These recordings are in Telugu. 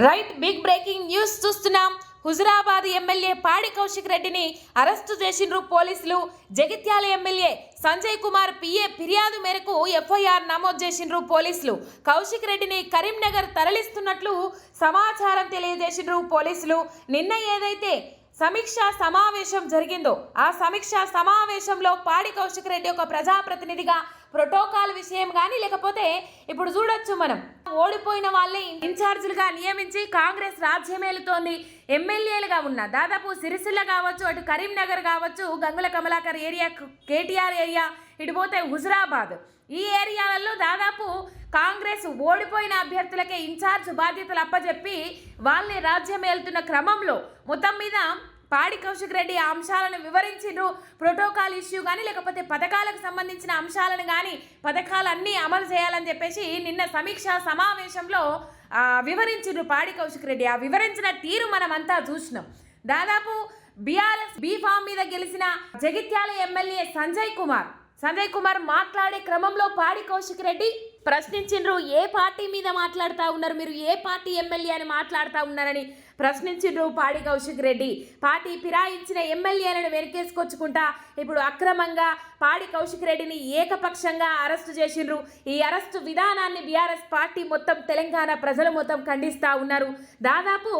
రైట్ బిగ్ బ్రేకింగ్ న్యూస్ చూస్తున్నాం. హుజురాబాద్ ఎమ్మెల్యే పాడి కౌశిక్ రెడ్డిని అరెస్టు చేసిండ్రు పోలీసులు. జగిత్యాల ఎమ్మెల్యే సంజయ్ కుమార్ పిఏ ఫిర్యాదు మేరకు ఎఫ్ఐఆర్ నమోదు చేసిండ్రు పోలీసులు. కౌశిక్ రెడ్డిని కరీంనగర్ తరలిస్తున్నట్లు సమాచారం తెలియజేసిండ్రు పోలీసులు. నిన్న ఏదైతే సమీక్ష సమావేశం జరిగిందో ఆ సమీక్ష సమావేశంలో పాడి కౌశిక్ రెడ్డి ఒక ప్రజాప్రతినిధిగా ప్రోటోకాల్ విషయం కానీ లేకపోతే ఇప్పుడు చూడొచ్చు మనం. ఓడిపోయిన వాళ్ళే ఇన్ఛార్జీలుగా నియమించి కాంగ్రెస్ రాజ్యమేలుతోంది. ఎమ్మెల్యేలుగా ఉన్న దాదాపు సిరిసిల్ల కావచ్చు అటు కరీంనగర్ కావచ్చు Gangula Kamalakar area KTR area ఇటు పోతే హుజురాబాద్. ఈ ఏరియాలలో దాదాపు కాంగ్రెస్ ఓడిపోయిన అభ్యర్థులకే ఇన్ఛార్జ్ బాధ్యతలు అప్పజెప్పి వాళ్ళని రాజ్యం ఏలుతున్న క్రమంలో మొత్తం మీద పాడి కౌశిక్ రెడ్డి ఆ అంశాలను వివరించిండ్రు. ప్రోటోకాల్ ఇష్యూ కానీ లేకపోతే పథకాలకు సంబంధించిన అంశాలను కానీ పథకాలన్నీ అమలు చేయాలని చెప్పేసి నిన్న సమీక్ష సమావేశంలో వివరించిండ్రు పాడి కౌశిక్ రెడ్డి. ఆ వివరించిన తీరు మనమంతా చూసినాం. దాదాపు బీఆర్ఎస్ బీఫామ్ మీద గెలిచిన జగిత్యాల ఎమ్మెల్యే సంజయ్ కుమార్. సంజయ్ కుమార్ మాట్లాడే క్రమంలో పాడి కౌశిక్ రెడ్డి ప్రశ్నించిండ్రు ఏ పార్టీ మీద మాట్లాడుతూ ఉన్నారు? మీరు ఏ పార్టీ ఎమ్మెల్యే అని మాట్లాడుతూ ఉన్నారని ప్రశ్నించిండ్రు పాడి కౌశిక్ రెడ్డి. పార్టీ ఫిరాయించిన ఎమ్మెల్యేలను వెనకేసుకొచ్చుకుంటా ఇప్పుడు అక్రమంగా పాడి కౌశిక్ రెడ్డిని ఏకపక్షంగా అరెస్టు చేసిండ్రు. ఈ అరెస్టు విధానాన్ని బీఆర్ఎస్ పార్టీ మొత్తం తెలంగాణ ప్రజలు మొత్తం ఖండిస్తూ ఉన్నారు. దాదాపు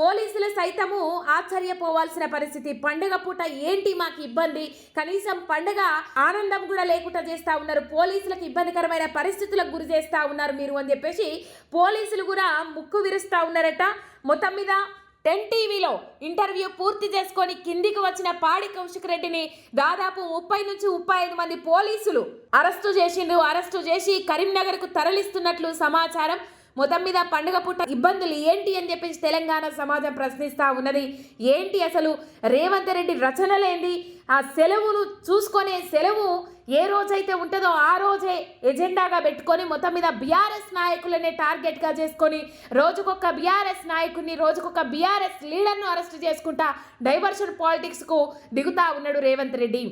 పోలీసులు సైతము ఆశ్చర్యపోవాల్సిన పరిస్థితి. పండుగ పూట ఏంటి మాకు ఇబ్బంది? కనీసం పండుగ ఆనందం కూడా లేకుండా చేస్తూ ఉన్నారు. పోలీసులకు ఇబ్బందికరమైన పరిస్థితులకు గురి చేస్తూ ఉన్నారు మీరు అని చెప్పేసి పోలీసులు కూడా ముక్కు విరుస్తూ ఉన్నారట. మొత్తం మీద టెన్ టీవీలో ఇంటర్వ్యూ పూర్తి చేసుకొని కిందికి వచ్చిన పాడి కౌశిక్ రెడ్డిని దాదాపు ముప్పై నుంచి ముప్పై ఐదు మంది పోలీసులు అరెస్టు చేసిండ్రు. అరెస్టు చేసి కరీంనగర్కు తరలిస్తున్నట్లు సమాచారం. మొత్తం మీద పండుగ పుట్ట ఇబ్బందులు ఏంటి అని చెప్పేసి తెలంగాణ సమాజం ప్రశ్నిస్తూ ఉన్నది. ఏంటి అసలు రేవంత్ రెడ్డి రచనలేంది? ఆ సెలవును చూసుకునే సెలవు ఏ రోజైతే ఉంటుందో ఆ రోజే ఎజెండాగా పెట్టుకొని మొత్తం మీద బీఆర్ఎస్ నాయకులనే టార్గెట్గా చేసుకొని రోజుకొక బీఆర్ఎస్ నాయకుడిని రోజుకొక బీఆర్ఎస్ లీడర్ను అరెస్ట్ చేసుకుంటా డైవర్షన్ పాలిటిక్స్కు దిగుతా ఉన్నాడు రేవంత్ రెడ్డి.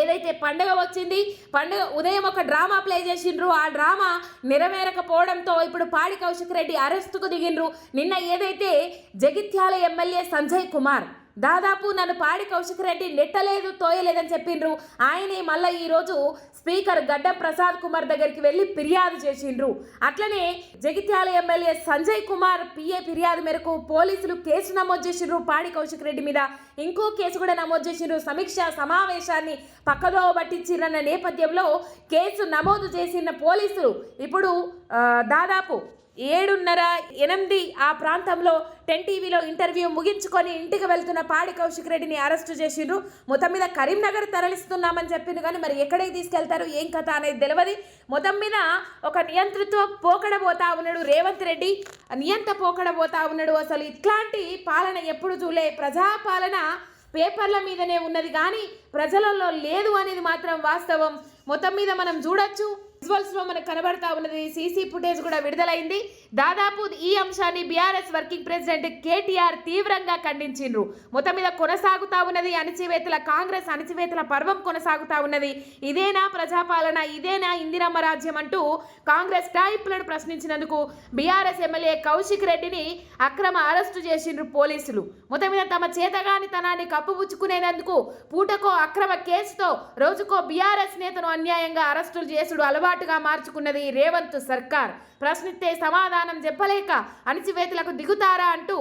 ఏదైతే పండుగ వచ్చింది పండుగ ఉదయం ఒక డ్రామా ప్లే చేసిండ్రు. ఆ డ్రామా నెరవేరకపోవడంతో ఇప్పుడు పాడి కౌశిక్ రెడ్డి అరెస్టుకు దిగిండ్రు. నిన్న ఏదైతే జగిత్యాల ఎమ్మెల్యే సంజయ్ కుమార్ దాదాపు నన్ను పాడి కౌశిక్ రెడ్డి నెట్టలేదు తోయలేదని చెప్పిండ్రు. ఆయనే మళ్ళీ ఈరోజు స్పీకర్ గడ్డ ప్రసాద్ కుమార్ దగ్గరికి వెళ్ళి ఫిర్యాదు చేసిండ్రు. అట్లనే జగిత్యాల ఎమ్మెల్యే సంజయ్ కుమార్ పిఏ ఫిర్యాదు మేరకు పోలీసులు కేసు నమోదు చేసిండ్రు పాడి కౌశిక్ రెడ్డి మీద. ఇంకో కేసు కూడా నమోదు చేసిండ్రు. సమీక్ష సమావేశాన్ని పక్కదోవ పట్టించిరన్న నేపథ్యంలో కేసు నమోదు చేసిన పోలీసులు ఇప్పుడు దాదాపు ఏడున్నర ఎనిమిది ఆ ప్రాంతంలో టెన్ టీవీలో ఇంటర్వ్యూ ముగించుకొని ఇంటికి వెళ్తున్న పాడి కౌశిక్ రెడ్డిని అరెస్టు చేసిండ్రు. మొత్తం మీద కరీంనగర్ తరలిస్తున్నామని చెప్పిండ్రు కానీ మరి ఎక్కడికి తీసుకెళ్తారు? ఏం కథ అనేది తెలియదు మొత్తం మీద ఒక నియంతృత్వ పోకడ పోతా ఉన్నాడు రేవంత్ రెడ్డి. నియంత పోకడబోతా ఉన్నాడు అసలు. ఇట్లాంటి పాలన ఎప్పుడు చూలే? ప్రజాపాలన పేపర్ల మీదనే ఉన్నది కానీ ప్రజలలో లేదు అనేది మాత్రం వాస్తవం. మొత్తం మీద మనం చూడొచ్చు. విజువల్స్లో మనకు కనబడతా ఉన్నది. సీసీ ఫుటేజ్ కూడా విడుదలైంది. దాదాపు ఈ అంశాన్ని బీఆర్ఎస్ వర్కింగ్ ప్రెసిడెంట్ కేటీఆర్ తీవ్రంగా ఖండించిండ్రు. మొత్తం మీద కొనసాగుతా ఉన్నది. అణచివేతల కాంగ్రెస్ అణచివేతల పర్వం కొనసాగుతా ఉన్నది. ఇదేనా ప్రజాపాలన? ఇదేనా ఇందిరమ్మ రాజ్యం అంటూ కాంగ్రెస్ టైప్లను ప్రశ్నించినందుకు బీఆర్ఎస్ ఎమ్మెల్యే కౌశిక్ రెడ్డిని అక్రమ అరెస్టు చేసిండ్రు పోలీసులు. మొత్తం మీద తమ చేతగాని తనాన్ని కప్పుపుచ్చుకునేందుకు పూటకో అక్రమ కేసుతో రోజుకో బీఆర్ఎస్ నేతను అన్యాయంగా అరెస్టులు చేసుడు అలవాటుగా మార్చుకున్నది రేవంత్ సర్కార్. ప్రశ్నిస్తే సమాధానం చెప్పలేక అణిచివేతలకు దిగుతారా అంటూ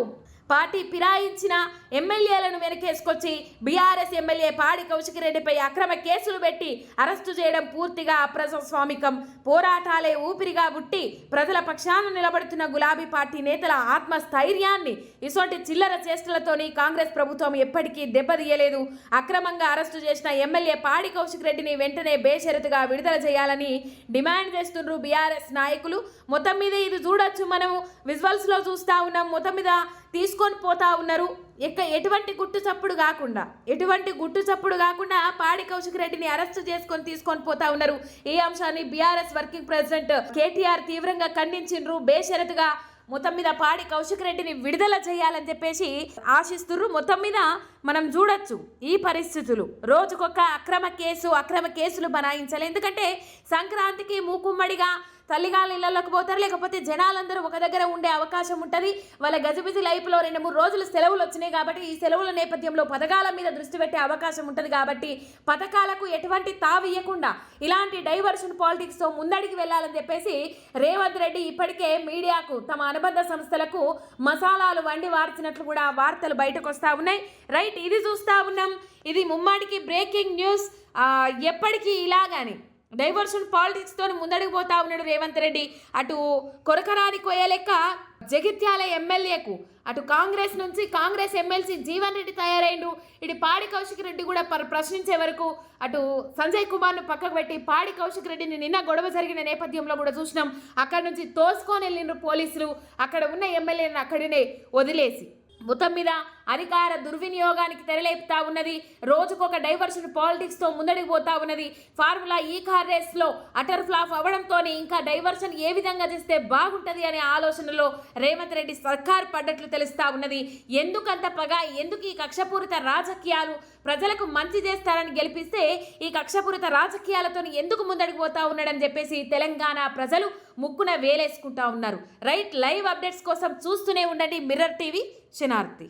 పార్టీ ఫిరాయించిన ఎమ్మెల్యేలను వెనకేసుకొచ్చి బీఆర్ఎస్ ఎమ్మెల్యే పాడి కౌశిక్ రెడ్డిపై అక్రమ కేసులు పెట్టి అరెస్టు చేయడం పూర్తిగా అప్రజాస్వామికం. పోరాటాలే ఊపిరిగా బుట్టి ప్రజల పక్షాన నిలబడుతున్న గులాబీ పార్టీ నేతల ఆత్మస్థైర్యాన్ని ఇసొంటి చిల్లర చేష్టలతోని కాంగ్రెస్ ప్రభుత్వం ఎప్పటికీ దెబ్బతీయలేదు. అక్రమంగా అరెస్టు చేసిన ఎమ్మెల్యే పాడి కౌశిక్ రెడ్డిని వెంటనే బేషరతుగా విడుదల చేయాలని డిమాండ్ చేస్తున్నారు బీఆర్ఎస్ నాయకులు. మొత్తం మీద ఇది చూడొచ్చు మనము. విజువల్స్లో చూస్తూ చూస్తా ఉన్నాం. మొత్తం మీద తీసుకొని పోతా ఉన్నారు. ఇక ఎటువంటి గుట్టు చప్పుడు కాకుండా ఎటువంటి గుట్టు చప్పుడు కాకుండా పాడి కౌశిక్ రెడ్డిని అరెస్ట్ చేసుకొని తీసుకొని పోతా ఉన్నారు. ఈ అంశాన్ని బీఆర్ఎస్ వర్కింగ్ ప్రెసిడెంట్ కేటీఆర్ తీవ్రంగా ఖండించిండ్రు బేషరతుగా మొత్తం మీద పాడి కౌశిక్ రెడ్డిని విడుదల చేయాలని చెప్పేసి ఆశిస్తుర్రు. మొత్తం మీద మనం చూడొచ్చు ఈ పరిస్థితులు. రోజుకొక అక్రమ కేసు అక్రమ కేసులు బనాయించాలి. ఎందుకంటే సంక్రాంతికి మూకుమ్మడిగా తల్లిగాళ్ళ ఇళ్ళలోకి పోతారు లేకపోతే జనాలందరూ ఒక దగ్గర ఉండే అవకాశం ఉంటుంది. వాళ్ళ గజిబిజి లైఫ్లో రెండు మూడు రోజులు సెలవులు వచ్చినాయి కాబట్టి ఈ సెలవుల నేపథ్యంలో పథకాల మీద దృష్టి పెట్టే అవకాశం ఉంటుంది కాబట్టి పథకాలకు ఎటువంటి తావియ్యకుండా ఇలాంటి డైవర్షన్ పాలిటిక్స్తో ముందడికి వెళ్ళాలని చెప్పేసి రేవంత్ రెడ్డి ఇప్పటికే మీడియాకు తమ అనుబంధ సంస్థలకు మసాలాలు వండి వార్చినట్లు కూడా వార్తలు బయటకు వస్తూ ఉన్నాయి. రైట్ ఇది చూస్తూ ఉన్నాం. ఇది ముమ్మాడికి బ్రేకింగ్ న్యూస్ ఎప్పటికీ ఇలాగాని. డైవర్షన్ పాలిటిక్స్తో ముందడికి పోతా ఉన్నాడు రేవంత్ రెడ్డి. అటు కొరకరాని కోయలేక లెక్క జగిత్యాల ఎమ్మెల్యేకు అటు కాంగ్రెస్ నుంచి కాంగ్రెస్ ఎమ్మెల్సీ జీవన్ రెడ్డి తయారైండు. ఇటు పాడి కౌశిక్ రెడ్డి కూడా ప్ర- ప్రశ్నించే వరకు అటు సంజయ్ కుమార్ను పక్కకు పెట్టి పాడి కౌశిక్ రెడ్డిని నిన్న గొడవ జరిగిన నేపథ్యంలో కూడా చూసినాం. అక్కడ నుంచి తోసుకొని వెళ్ళిండ్రు పోలీసులు. అక్కడ ఉన్న ఎమ్మెల్యేని అక్కడనే వదిలేసి మొత్తం మీద అధికార దుర్వినియోగానికి తెరలేపుతా ఉన్నది. రోజుకొక డైవర్షన్ పాలిటిక్స్తో ముందడికి పోతా ఉన్నది. ఫార్ములా ఈ కార్ రేస్లో అటర్ ఫ్లాప్ అవ్వడంతోనే ఇంకా డైవర్షన్ ఏ విధంగా చేస్తే బాగుంటది అనే ఆలోచనలో రేవంత్ రెడ్డి సర్కార్ పడ్డట్లు తెలుస్తా ఉన్నది. ఎందుకంత పగ? ఎందుకు ఈ కక్షపూరిత రాజకీయాలు ప్రజలకు మంచి చేస్తారని గెలిపిస్తే ఈ కక్షపూరిత రాజకీయాలతో ఎందుకు ముందడికి పోతా ఉన్నాడని చెప్పేసి తెలంగాణ ప్రజలు ముక్కున వేలేసుకుంటా ఉన్నారు. రైట్ లైవ్ అప్డేట్స్ కోసం చూస్తూనే ఉండండి. మిర్రర్ టీవీ శనార్థి